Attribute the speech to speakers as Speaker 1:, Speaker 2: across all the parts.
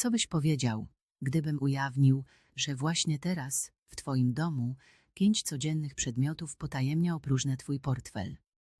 Speaker 1: Co byś powiedział, gdybym ujawnił, że właśnie teraz, w twoim domu, pięć codziennych przedmiotów potajemnie opróżnia twój portfel?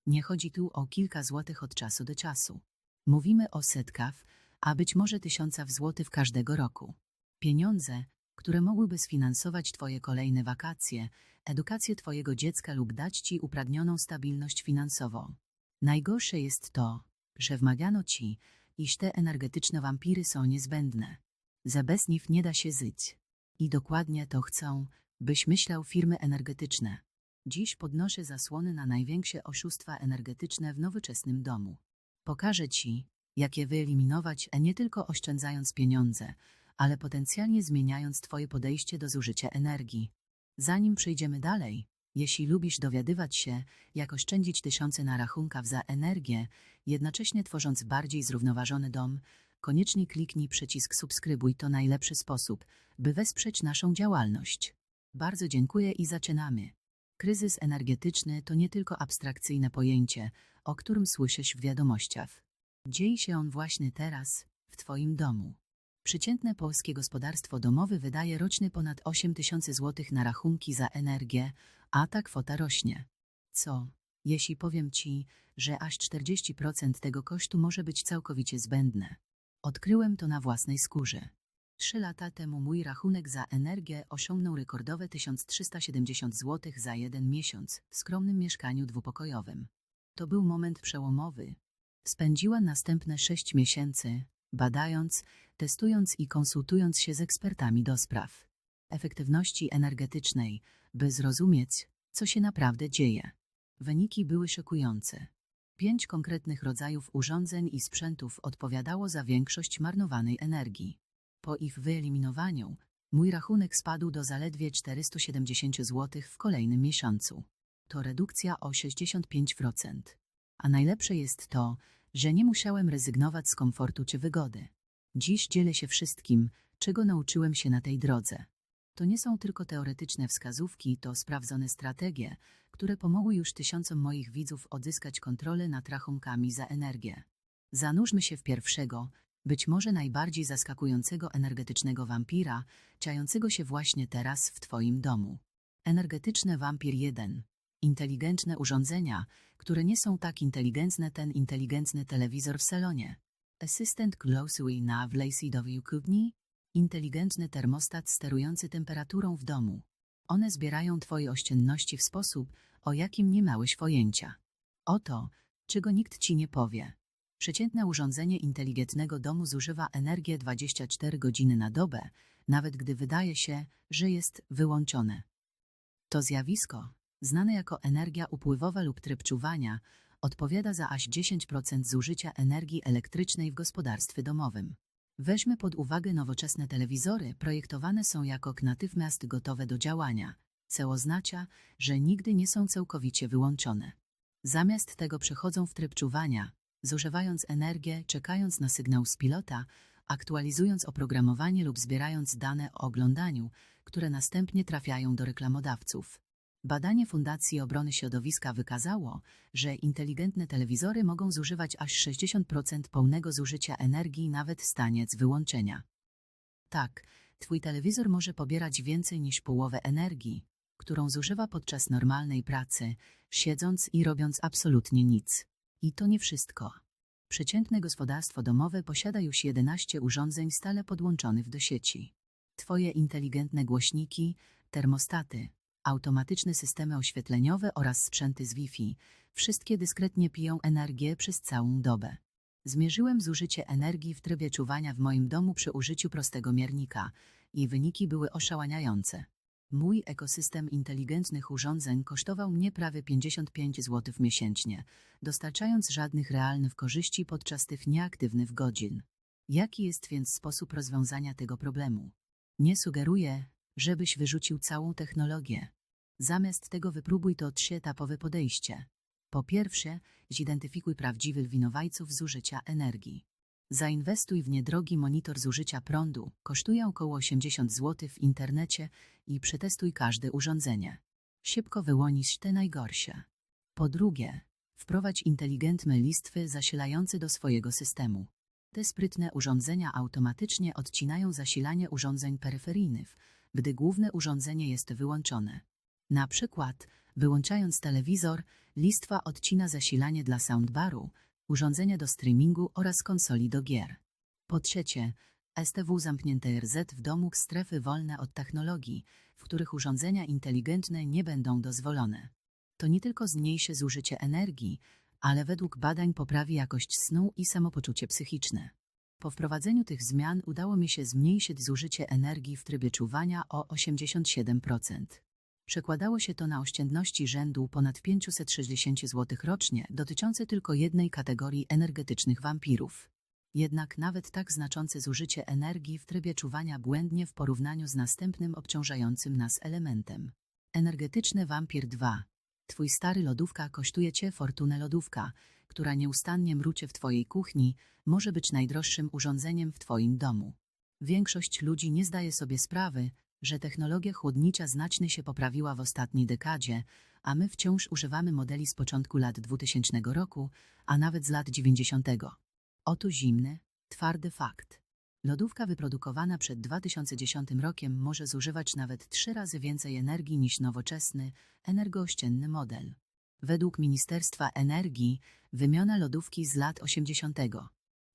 Speaker 1: Nie chodzi tu o kilka złotych od czasu do czasu. Mówimy o setkach, a być może tysiącach złotych każdego roku. Pieniądze, które mogłyby sfinansować Twoje kolejne wakacje, edukację Twojego dziecka lub dać Ci upragnioną stabilność finansową. Najgorsze jest to, że wmawiano Ci, iż te energetyczne wampiry są niezbędne. Za bez nich nie da się żyć. I dokładnie to chcą, byś myślał firmy energetyczne. Dziś podnoszę zasłony na największe oszustwa energetyczne w nowoczesnym domu. Pokażę Ci, jak je wyeliminować, nie tylko oszczędzając pieniądze, ale potencjalnie zmieniając Twoje podejście do zużycia energii. Zanim przejdziemy dalej, jeśli lubisz dowiadywać się, jak oszczędzić tysiące na rachunkach za energię, jednocześnie tworząc bardziej zrównoważony dom, koniecznie kliknij przycisk subskrybuj, to najlepszy sposób, by wesprzeć naszą działalność. Bardzo dziękuję i zaczynamy. Kryzys energetyczny to nie tylko abstrakcyjne pojęcie, o którym słyszysz w wiadomościach. Dzieje się on właśnie teraz, w Twoim domu. Przeciętne polskie gospodarstwo domowe wydaje rocznie ponad 8 tysięcy złotych na rachunki za energię, a ta kwota rośnie. Co, jeśli powiem Ci, że aż 40% tego kosztu może być całkowicie zbędne? Odkryłem to na własnej skórze. Trzy lata temu mój rachunek za energię osiągnął rekordowe 1370 zł za jeden miesiąc w skromnym mieszkaniu dwupokojowym. To był moment przełomowy. Spędziła następne sześć miesięcy, badając, testując i konsultując się z ekspertami do spraw efektywności energetycznej, by zrozumieć, co się naprawdę dzieje. Wyniki były szokujące. Pięć konkretnych rodzajów urządzeń i sprzętów odpowiadało za większość marnowanej energii. Po ich wyeliminowaniu, mój rachunek spadł do zaledwie 470 zł w kolejnym miesiącu. To redukcja o 65%. A najlepsze jest to, że nie musiałem rezygnować z komfortu czy wygody. Dziś dzielę się wszystkim, czego nauczyłem się na tej drodze. To nie są tylko teoretyczne wskazówki, to sprawdzone strategie, które pomogły już tysiącom moich widzów odzyskać kontrolę nad rachunkami za energię. Zanurzmy się w pierwszego, być może najbardziej zaskakującego energetycznego wampira, czającego się właśnie teraz w Twoim domu. Energetyczny wampir 1. Inteligentne urządzenia, które nie są tak inteligentne ten inteligentny telewizor w salonie. Asystent Closely na Vlasidowi Kubni, inteligentny termostat sterujący temperaturą w domu. One zbierają Twoje oszczędności w sposób, o jakim nie miałeś pojęcia. Oto, czego nikt Ci nie powie. Przeciętne urządzenie inteligentnego domu zużywa energię 24 godziny na dobę, nawet gdy wydaje się, że jest wyłączone. To zjawisko, znane jako energia upływowa lub tryb czuwania, odpowiada za aż 10% zużycia energii elektrycznej w gospodarstwie domowym. Weźmy pod uwagę nowoczesne telewizory, projektowane są jako natychmiast gotowe do działania, co oznacza, że nigdy nie są całkowicie wyłączone. Zamiast tego przechodzą w tryb czuwania, zużywając energię, czekając na sygnał z pilota, aktualizując oprogramowanie lub zbierając dane o oglądaniu, które następnie trafiają do reklamodawców. Badanie Fundacji Obrony Środowiska wykazało, że inteligentne telewizory mogą zużywać aż 60% pełnego zużycia energii nawet w stanie z wyłączenia. Tak, Twój telewizor może pobierać więcej niż połowę energii, którą zużywa podczas normalnej pracy, siedząc i robiąc absolutnie nic. I to nie wszystko. Przeciętne gospodarstwo domowe posiada już 11 urządzeń stale podłączonych do sieci. Twoje inteligentne głośniki, termostaty, automatyczne systemy oświetleniowe oraz sprzęty z Wi-Fi, wszystkie dyskretnie piją energię przez całą dobę. Zmierzyłem zużycie energii w trybie czuwania w moim domu przy użyciu prostego miernika i wyniki były oszałamiające. Mój ekosystem inteligentnych urządzeń kosztował mnie prawie 55 zł miesięcznie, dostarczając żadnych realnych korzyści podczas tych nieaktywnych godzin. Jaki jest więc sposób rozwiązania tego problemu? Nie sugeruję, żebyś wyrzucił całą technologię. Zamiast tego wypróbuj to trzyetapowe podejście. Po pierwsze, zidentyfikuj prawdziwych winowajców zużycia energii. Zainwestuj w niedrogi monitor zużycia prądu, kosztuje około 80 zł w internecie i przetestuj każde urządzenie. Szybko wyłonisz te najgorsze. Po drugie, wprowadź inteligentne listwy zasilające do swojego systemu. Te sprytne urządzenia automatycznie odcinają zasilanie urządzeń peryferyjnych, gdy główne urządzenie jest wyłączone. Na przykład, wyłączając telewizor, listwa odcina zasilanie dla soundbaru, urządzenia do streamingu oraz konsoli do gier. Po trzecie, STW zamknięte RZ w domu strefy wolne od technologii, w których urządzenia inteligentne nie będą dozwolone. To nie tylko zmniejszy zużycie energii, ale według badań poprawi jakość snu i samopoczucie psychiczne. Po wprowadzeniu tych zmian udało mi się zmniejszyć zużycie energii w trybie czuwania o 87%. Przekładało się to na oszczędności rzędu ponad 560 zł rocznie, dotyczące tylko jednej kategorii energetycznych wampirów. Jednak nawet tak znaczące zużycie energii w trybie czuwania błędnie w porównaniu z następnym obciążającym nas elementem. Energetyczny wampir 2. Twój stary lodówka kosztuje cię fortunę lodówka, która nieustannie mrucie w twojej kuchni, może być najdroższym urządzeniem w twoim domu. Większość ludzi nie zdaje sobie sprawy, że technologia chłodnicza znacznie się poprawiła w ostatniej dekadzie, a my wciąż używamy modeli z początku lat 2000 roku, a nawet z lat 90. Oto zimny, twardy fakt. Lodówka wyprodukowana przed 2010 rokiem może zużywać nawet trzy razy więcej energii niż nowoczesny, energooszczędny model. Według Ministerstwa Energii wymiana lodówki z lat 80.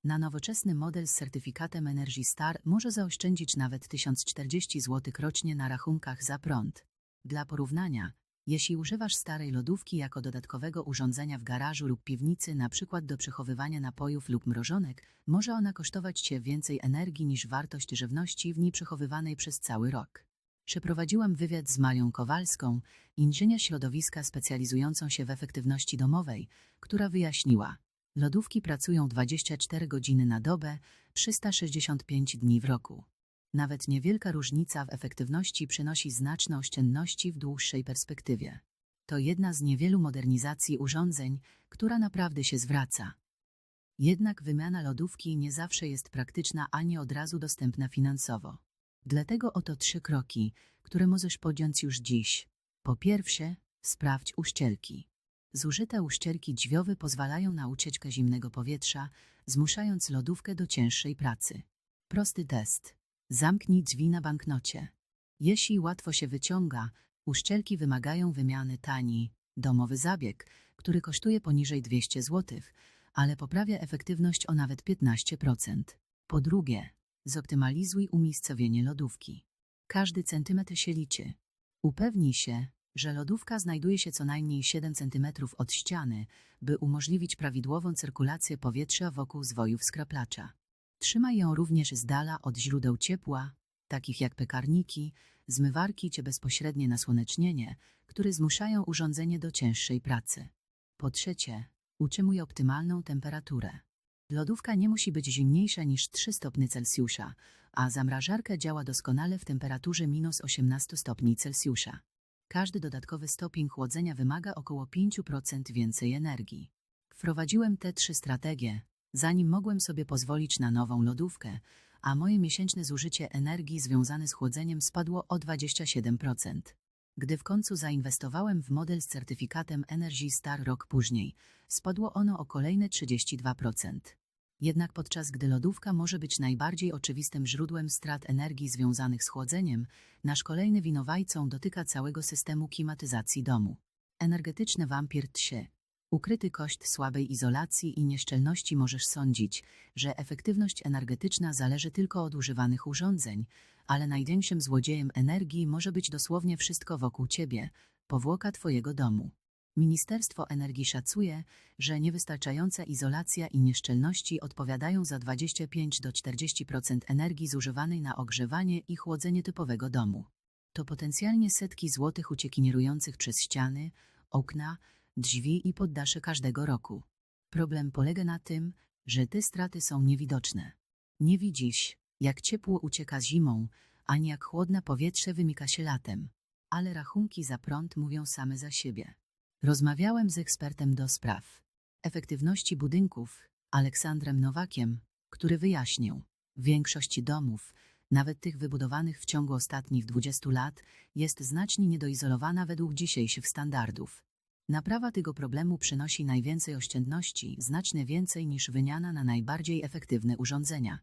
Speaker 1: Na nowoczesny model z certyfikatem Energy Star może zaoszczędzić nawet 1040 zł rocznie na rachunkach za prąd. Dla porównania, jeśli używasz starej lodówki jako dodatkowego urządzenia w garażu lub piwnicy, przykład do przechowywania napojów lub mrożonek, może ona kosztować Cię więcej energii niż wartość żywności w niej przechowywanej przez cały rok. Przeprowadziłam wywiad z Marią Kowalską, inżynier środowiska specjalizującą się w efektywności domowej, która wyjaśniła, lodówki pracują 24 godziny na dobę, 365 dni w roku. Nawet niewielka różnica w efektywności przynosi znaczne oszczędności w dłuższej perspektywie. To jedna z niewielu modernizacji urządzeń, która naprawdę się zwraca. Jednak wymiana lodówki nie zawsze jest praktyczna ani od razu dostępna finansowo. Dlatego oto trzy kroki, które możesz podjąć już dziś. Po pierwsze, sprawdź uszczelki. Zużyte uszczelki dźwiowe pozwalają na ucieczkę zimnego powietrza, zmuszając lodówkę do cięższej pracy. Prosty test. Zamknij drzwi na banknocie. Jeśli łatwo się wyciąga, uszczelki wymagają wymiany tani, domowy zabieg, który kosztuje poniżej 200 zł, ale poprawia efektywność o nawet 15%. Po drugie, zoptymalizuj umiejscowienie lodówki. Każdy centymetr się liczy. Upewnij się, że lodówka znajduje się co najmniej 7 cm od ściany, by umożliwić prawidłową cyrkulację powietrza wokół zwojów skraplacza. Trzymaj ją również z dala od źródeł ciepła, takich jak piekarniki, zmywarki czy bezpośrednie nasłonecznienie, które zmuszają urządzenie do cięższej pracy. Po trzecie, utrzymuj optymalną temperaturę. Lodówka nie musi być zimniejsza niż 3 stopnie Celsjusza, a zamrażarka działa doskonale w temperaturze minus 18 stopni Celsjusza. Każdy dodatkowy stopień chłodzenia wymaga około 5% więcej energii. Wprowadziłem te trzy strategie, zanim mogłem sobie pozwolić na nową lodówkę, a moje miesięczne zużycie energii związane z chłodzeniem spadło o 27%. Gdy w końcu zainwestowałem w model z certyfikatem Energy Star rok później, spadło ono o kolejne 32%. Jednak podczas gdy lodówka może być najbardziej oczywistym źródłem strat energii związanych z chłodzeniem, nasz kolejny winowajcą dotyka całego systemu klimatyzacji domu. Energetyczny wampir 3. Ukryty koszt słabej izolacji i nieszczelności możesz sądzić, że efektywność energetyczna zależy tylko od używanych urządzeń, ale największym złodziejem energii może być dosłownie wszystko wokół ciebie, powłoka twojego domu. Ministerstwo Energii szacuje, że niewystarczająca izolacja i nieszczelności odpowiadają za 25 do 40% energii zużywanej na ogrzewanie i chłodzenie typowego domu. To potencjalnie setki złotych uciekinierujących przez ściany, okna, drzwi i poddasze każdego roku. Problem polega na tym, że te straty są niewidoczne. Nie widzisz, jak ciepło ucieka zimą, ani jak chłodne powietrze wymyka się latem. Ale rachunki za prąd mówią same za siebie. Rozmawiałem z ekspertem do spraw efektywności budynków, Aleksandrem Nowakiem, który wyjaśnił, w większości domów, nawet tych wybudowanych w ciągu ostatnich 20 lat, jest znacznie niedoizolowana według dzisiejszych standardów. Naprawa tego problemu przynosi najwięcej oszczędności, znacznie więcej niż wymiana na najbardziej efektywne urządzenia.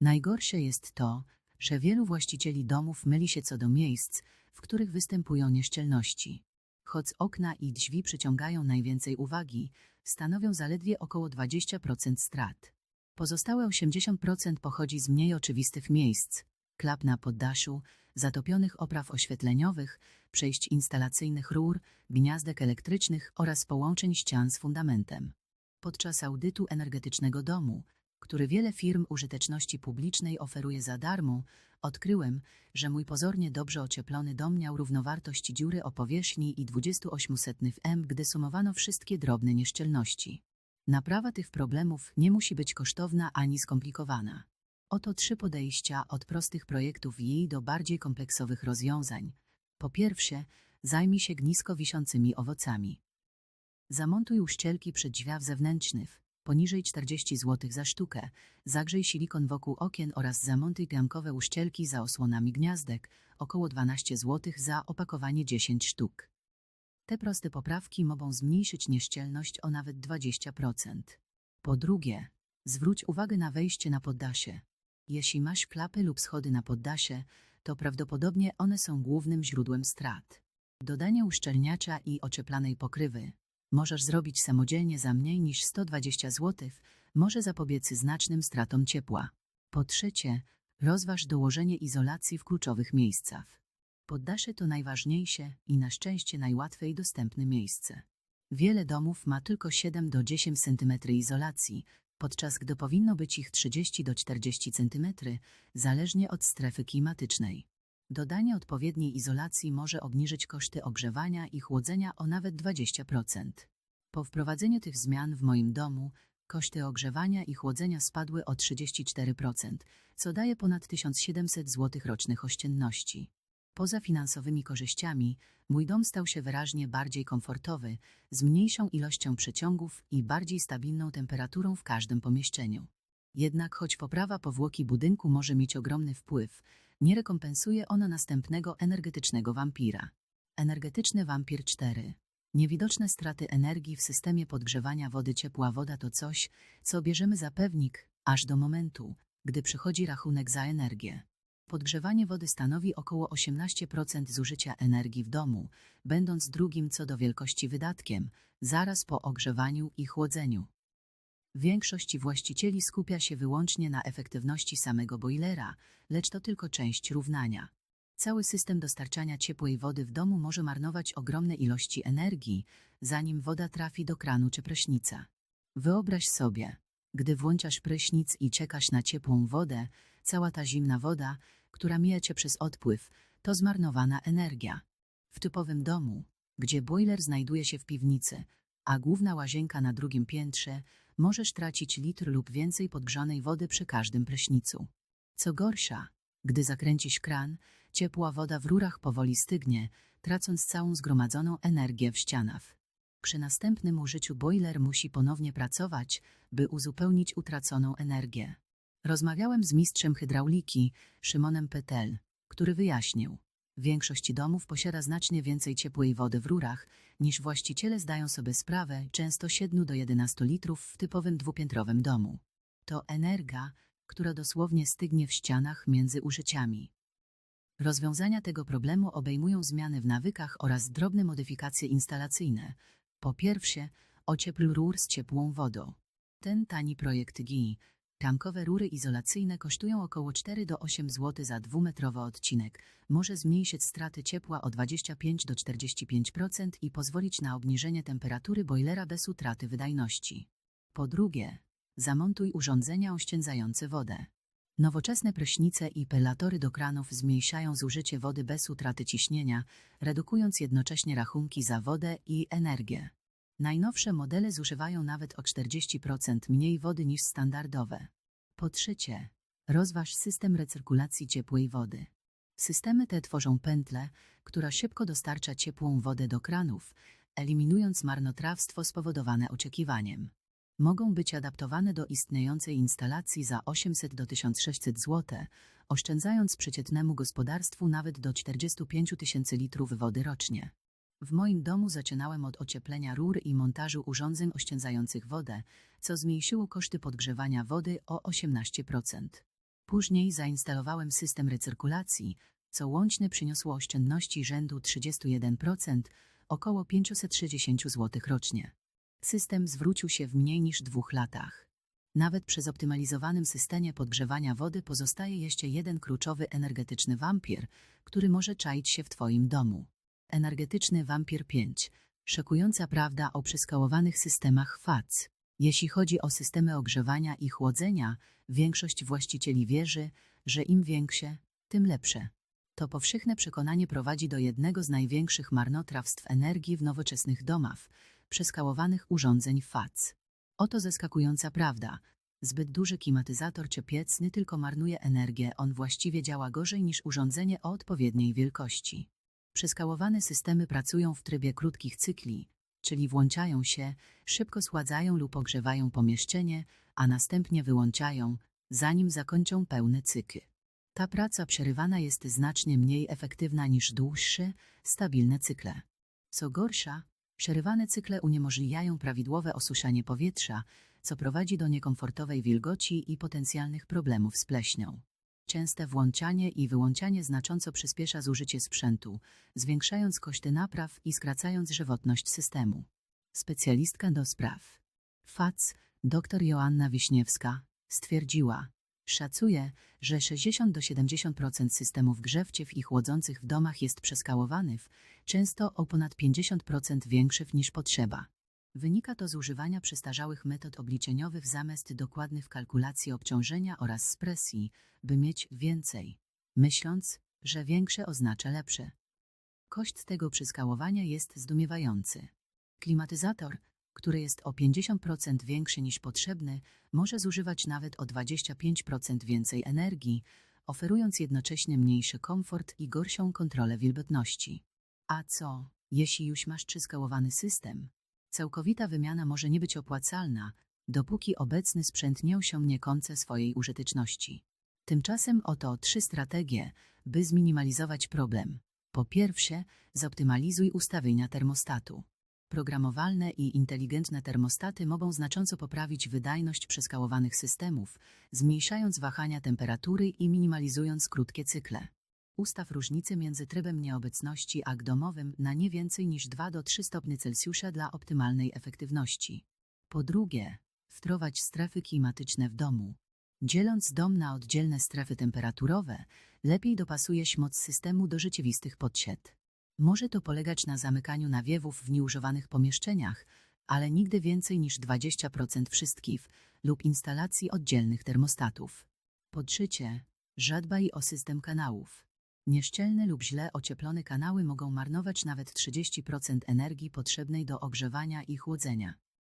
Speaker 1: Najgorsze jest to, że wielu właścicieli domów myli się co do miejsc, w których występują nieszczelności. Choć okna i drzwi przyciągają najwięcej uwagi, stanowią zaledwie około 20% strat. Pozostałe 80% pochodzi z mniej oczywistych miejsc, klap na poddaszu, zatopionych opraw oświetleniowych, przejść instalacyjnych rur, gniazdek elektrycznych oraz połączeń ścian z fundamentem. Podczas audytu energetycznego domu, który wiele firm użyteczności publicznej oferuje za darmo, odkryłem, że mój pozornie dobrze ocieplony dom miał równowartość dziury o powierzchni i 28 setnych m, gdy sumowano wszystkie drobne nieszczelności. Naprawa tych problemów nie musi być kosztowna ani skomplikowana. Oto trzy podejścia od prostych projektów i do bardziej kompleksowych rozwiązań. Po pierwsze, zajmij się gnisko wiszącymi owocami. Zamontuj uszczelki przy drzwiach zewnętrznych, poniżej 40 zł za sztukę, zagrzej silikon wokół okien oraz zamontuj piankowe uszczelki za osłonami gniazdek, około 12 zł za opakowanie 10 sztuk. Te proste poprawki mogą zmniejszyć nieszczelność o nawet 20%. Po drugie, zwróć uwagę na wejście na poddasie. Jeśli masz klapy lub schody na poddasie, to prawdopodobnie one są głównym źródłem strat. Dodanie uszczelniacza i ocieplanej pokrywy możesz zrobić samodzielnie za mniej niż 120 zł, może zapobiec znacznym stratom ciepła. Po trzecie, rozważ dołożenie izolacji w kluczowych miejscach. Poddasze to najważniejsze i na szczęście najłatwiej dostępne miejsce. Wiele domów ma tylko 7 do 10 cm izolacji, podczas gdy powinno być ich 30 do 40 cm, zależnie od strefy klimatycznej. Dodanie odpowiedniej izolacji może obniżyć koszty ogrzewania i chłodzenia o nawet 20%. Po wprowadzeniu tych zmian w moim domu, koszty ogrzewania i chłodzenia spadły o 34%, co daje ponad 1700 zł rocznych oszczędności. Poza finansowymi korzyściami, mój dom stał się wyraźnie bardziej komfortowy, z mniejszą ilością przeciągów i bardziej stabilną temperaturą w każdym pomieszczeniu. Jednak choć poprawa powłoki budynku może mieć ogromny wpływ, nie rekompensuje ona następnego energetycznego wampira. Energetyczny wampir 4. Niewidoczne straty energii w systemie podgrzewania wody ciepła woda to coś, co bierzemy za pewnik, aż do momentu, gdy przychodzi rachunek za energię. Podgrzewanie wody stanowi około 18% zużycia energii w domu, będąc drugim co do wielkości wydatkiem, zaraz po ogrzewaniu i chłodzeniu. Większość właścicieli skupia się wyłącznie na efektywności samego boilera, lecz to tylko część równania. Cały system dostarczania ciepłej wody w domu może marnować ogromne ilości energii, zanim woda trafi do kranu czy prysznica. Wyobraź sobie, gdy włączasz prysznic i czekasz na ciepłą wodę, cała ta zimna woda, która mija cię przez odpływ, to zmarnowana energia. W typowym domu, gdzie boiler znajduje się w piwnicy, a główna łazienka na drugim piętrze, możesz tracić litr lub więcej podgrzanej wody przy każdym prysznicu. Co gorsza, gdy zakręcisz kran, ciepła woda w rurach powoli stygnie, tracąc całą zgromadzoną energię w ścianach. Przy następnym użyciu boiler musi ponownie pracować, by uzupełnić utraconą energię. Rozmawiałem z mistrzem hydrauliki, Szymonem Petel, który wyjaśnił, większość domów posiada znacznie więcej ciepłej wody w rurach, niż właściciele zdają sobie sprawę, często 7 do 11 litrów w typowym dwupiętrowym domu. To energia, która dosłownie stygnie w ścianach między użyciami. Rozwiązania tego problemu obejmują zmiany w nawykach oraz drobne modyfikacje instalacyjne. Po pierwsze, ociepl rur z ciepłą wodą. Ten tani projekt GI, tankowe rury izolacyjne kosztują około 4 do 8 zł za dwumetrowy odcinek, może zmniejszyć straty ciepła o 25 do 45% i pozwolić na obniżenie temperatury bojlera bez utraty wydajności. Po drugie, zamontuj urządzenia oszczędzające wodę. Nowoczesne prysznice i pelatory do kranów zmniejszają zużycie wody bez utraty ciśnienia, redukując jednocześnie rachunki za wodę i energię. Najnowsze modele zużywają nawet o 40% mniej wody niż standardowe. Po trzecie, rozważ system recyrkulacji ciepłej wody. Systemy te tworzą pętlę, która szybko dostarcza ciepłą wodę do kranów, eliminując marnotrawstwo spowodowane oczekiwaniem mogą być adaptowane do istniejącej instalacji za 800 do 1600 zł, oszczędzając przeciętnemu gospodarstwu nawet do 45 tysięcy litrów wody rocznie. W moim domu zaczynałem od ocieplenia rur i montażu urządzeń oszczędzających wodę, co zmniejszyło koszty podgrzewania wody o 18%. Później zainstalowałem system recyrkulacji, co łącznie przyniosło oszczędności rzędu 31%, około 560 zł rocznie. System zwrócił się w mniej niż dwóch latach. Nawet przy zoptymalizowanym systemie podgrzewania wody pozostaje jeszcze jeden kluczowy energetyczny wampir, który może czaić się w Twoim domu. Energetyczny wampir 5. Szokująca prawda o przeskałowanych systemach FAC. Jeśli chodzi o systemy ogrzewania i chłodzenia, większość właścicieli wierzy, że im większe, tym lepsze. To powszechne przekonanie prowadzi do jednego z największych marnotrawstw energii w nowoczesnych domach, przeskałowanych urządzeń FAC. Oto zaskakująca prawda. Zbyt duży klimatyzator czy piec nie tylko marnuje energię, on właściwie działa gorzej niż urządzenie o odpowiedniej wielkości. Przeskałowane systemy pracują w trybie krótkich cykli, czyli włączają się, szybko schładzają lub ogrzewają pomieszczenie, a następnie wyłączają, zanim zakończą pełny cykl. Ta praca przerywana jest znacznie mniej efektywna niż dłuższe, stabilne cykle. Co gorsza, przerywane cykle uniemożliwiają prawidłowe osuszanie powietrza, co prowadzi do niekomfortowej wilgoci i potencjalnych problemów z pleśnią. Częste włączanie i wyłączanie znacząco przyspiesza zużycie sprzętu, zwiększając koszty napraw i skracając żywotność systemu. Specjalistka do spraw FAC, dr Joanna Wiśniewska, stwierdziła, szacuje, że 60 do 70% systemów grzewczych i chłodzących w domach jest przeskałowanych, często o ponad 50% większych niż potrzeba. Wynika to z używania przestarzałych metod obliczeniowych zamiast dokładnych kalkulacji obciążenia oraz z presji, by mieć więcej, myśląc, że większe oznacza lepsze. Koszt tego przeskałowania jest zdumiewający. Klimatyzator, który jest o 50% większy niż potrzebny, może zużywać nawet o 25% więcej energii, oferując jednocześnie mniejszy komfort i gorszą kontrolę wilgotności. A co, jeśli już masz przyskałowany system? Całkowita wymiana może nie być opłacalna, dopóki obecny sprzęt nie osiągnie końca swojej użyteczności. Tymczasem oto trzy strategie, by zminimalizować problem. Po pierwsze, zoptymalizuj ustawienia termostatu. Programowalne i inteligentne termostaty mogą znacząco poprawić wydajność przeskałowanych systemów, zmniejszając wahania temperatury i minimalizując krótkie cykle. Ustaw różnicę między trybem nieobecności a domowym na nie więcej niż 2 do 3 stopnie Celsjusza dla optymalnej efektywności. Po drugie, wprowadź strefy klimatyczne w domu. Dzieląc dom na oddzielne strefy temperaturowe, lepiej dopasujesz moc systemu do rzeczywistych potrzeb. Może to polegać na zamykaniu nawiewów w nieużywanych pomieszczeniach, ale nigdy więcej niż 20% wszystkich lub instalacji oddzielnych termostatów. Po trzecie, zadbaj o system kanałów. Nieszczelne lub źle ocieplone kanały mogą marnować nawet 30% energii potrzebnej do ogrzewania i chłodzenia.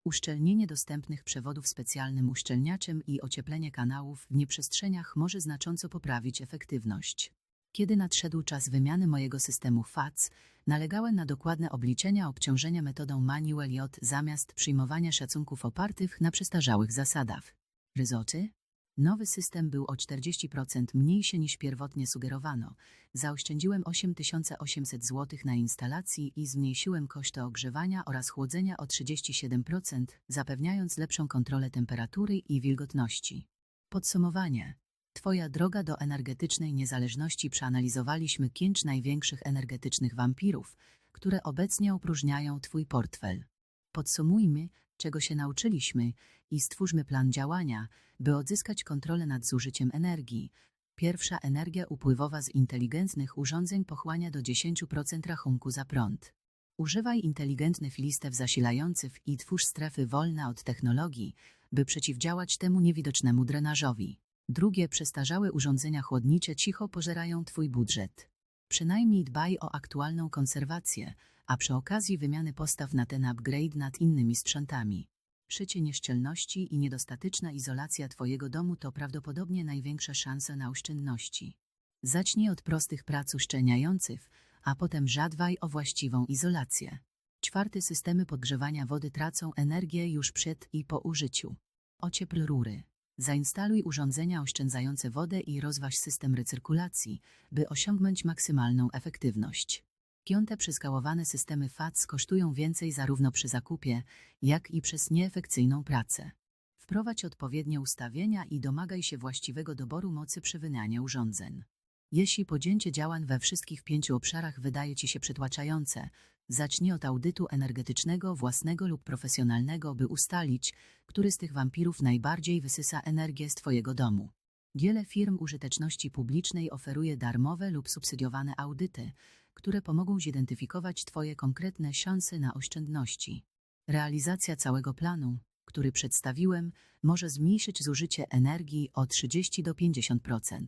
Speaker 1: Uszczelnienie dostępnych przewodów specjalnym uszczelniaczem i ocieplenie kanałów w nieprzestrzeniach może znacząco poprawić efektywność. Kiedy nadszedł czas wymiany mojego systemu FAC, nalegałem na dokładne obliczenia obciążenia metodą Manual J zamiast przyjmowania szacunków opartych na przestarzałych zasadach. Ryzoty? Nowy system był o 40% mniejszy niż pierwotnie sugerowano. Zaoszczędziłem 8800 zł na instalacji i zmniejszyłem koszty ogrzewania oraz chłodzenia o 37%, zapewniając lepszą kontrolę temperatury i wilgotności. Podsumowanie. Twoja droga do energetycznej niezależności przeanalizowaliśmy pięć największych energetycznych wampirów, które obecnie opróżniają Twój portfel. Podsumujmy, czego się nauczyliśmy i stwórzmy plan działania, by odzyskać kontrolę nad zużyciem energii. Pierwsza energia upływowa z inteligentnych urządzeń pochłania do 10% rachunku za prąd. Używaj inteligentnych listew zasilających i twórz strefy wolne od technologii, by przeciwdziałać temu niewidocznemu drenażowi. Drugie, przestarzałe urządzenia chłodnicze cicho pożerają Twój budżet. Przynajmniej dbaj o aktualną konserwację, a przy okazji wymiany postaw na ten upgrade nad innymi sprzętami. Szycie nieszczelności i niedostateczna izolacja Twojego domu to prawdopodobnie największa szansa na oszczędności. Zacznij od prostych prac uszczelniających, a potem żadwaj o właściwą izolację. Czwarty systemy podgrzewania wody tracą energię już przed i po użyciu. Ociepl rury. Zainstaluj urządzenia oszczędzające wodę i rozważ system recyrkulacji, by osiągnąć maksymalną efektywność. Piąte przyskałowane systemy FATS kosztują więcej zarówno przy zakupie, jak i przez nieefekcyjną pracę. Wprowadź odpowiednie ustawienia i domagaj się właściwego doboru mocy przy wymianie urządzeń. Jeśli podjęcie działań we wszystkich pięciu obszarach wydaje Ci się przytłaczające, zacznij od audytu energetycznego własnego lub profesjonalnego, by ustalić, który z tych wampirów najbardziej wysysa energię z Twojego domu. Wiele firm użyteczności publicznej oferuje darmowe lub subsydiowane audyty, które pomogą zidentyfikować Twoje konkretne szanse na oszczędności. Realizacja całego planu, który przedstawiłem, może zmniejszyć zużycie energii o 30 do 50%.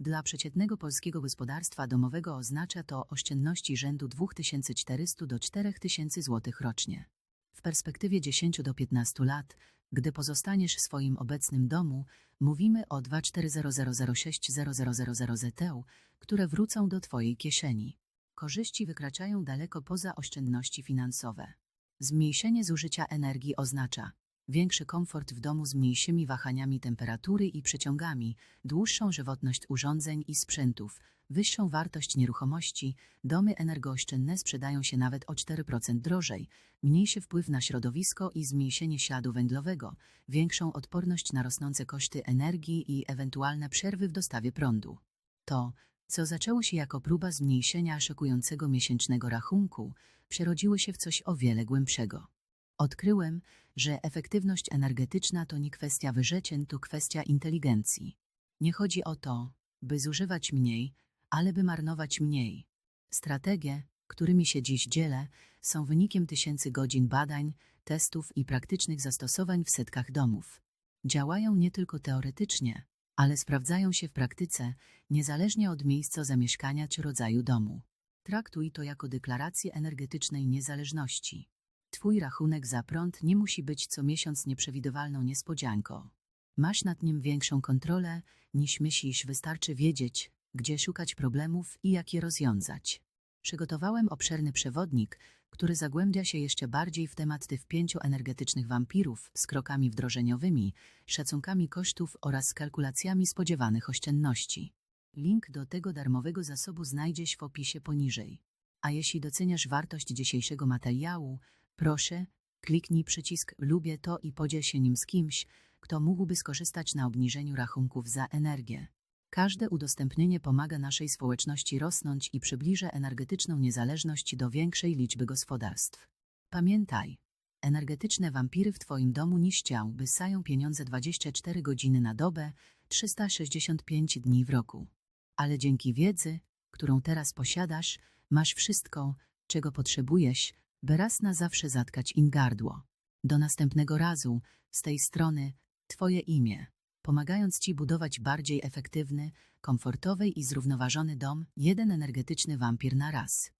Speaker 1: Dla przeciętnego polskiego gospodarstwa domowego oznacza to oszczędności rzędu 2400 do 4000 zł rocznie. W perspektywie 10 do 15 lat, gdy pozostaniesz w swoim obecnym domu, mówimy o 240006000 ZTU, które wrócą do Twojej kieszeni. Korzyści wykraczają daleko poza oszczędności finansowe. Zmniejszenie zużycia energii oznacza większy komfort w domu z mniejszymi wahaniami temperatury i przeciągami, dłuższą żywotność urządzeń i sprzętów, wyższą wartość nieruchomości, domy energooszczędne sprzedają się nawet o 4% drożej, mniejszy wpływ na środowisko i zmniejszenie śladu węglowego, większą odporność na rosnące koszty energii i ewentualne przerwy w dostawie prądu. To, co zaczęło się jako próba zmniejszenia szokującego miesięcznego rachunku, przerodziło się w coś o wiele głębszego. Odkryłem, że efektywność energetyczna to nie kwestia wyrzeczeń, to kwestia inteligencji. Nie chodzi o to, by zużywać mniej, ale by marnować mniej. Strategie, którymi się dziś dzielę, są wynikiem tysięcy godzin badań, testów i praktycznych zastosowań w setkach domów. Działają nie tylko teoretycznie, ale sprawdzają się w praktyce, niezależnie od miejsca zamieszkania czy rodzaju domu. Traktuj to jako deklarację energetycznej niezależności. Twój rachunek za prąd nie musi być co miesiąc nieprzewidywalną niespodzianką. Masz nad nim większą kontrolę, niż myślisz, wystarczy wiedzieć, gdzie szukać problemów i jak je rozwiązać. Przygotowałem obszerny przewodnik, który zagłębia się jeszcze bardziej w temat tych pięciu energetycznych wampirów z krokami wdrożeniowymi, szacunkami kosztów oraz kalkulacjami spodziewanych oszczędności. Link do tego darmowego zasobu znajdziesz w opisie poniżej. A jeśli doceniasz wartość dzisiejszego materiału, proszę, kliknij przycisk Lubię to i podziel się nim z kimś, kto mógłby skorzystać na obniżeniu rachunków za energię. Każde udostępnienie pomaga naszej społeczności rosnąć i przybliża energetyczną niezależność do większej liczby gospodarstw. Pamiętaj, energetyczne wampiry w Twoim domu niszczą, by sają pieniądze 24 godziny na dobę, 365 dni w roku. Ale dzięki wiedzy, którą teraz posiadasz, masz wszystko, czego potrzebujesz, by raz na zawsze zatkać im gardło. Do następnego razu, z tej strony, Twoje imię pomagając Ci budować bardziej efektywny, komfortowy i zrównoważony dom, jeden energetyczny wampir na raz.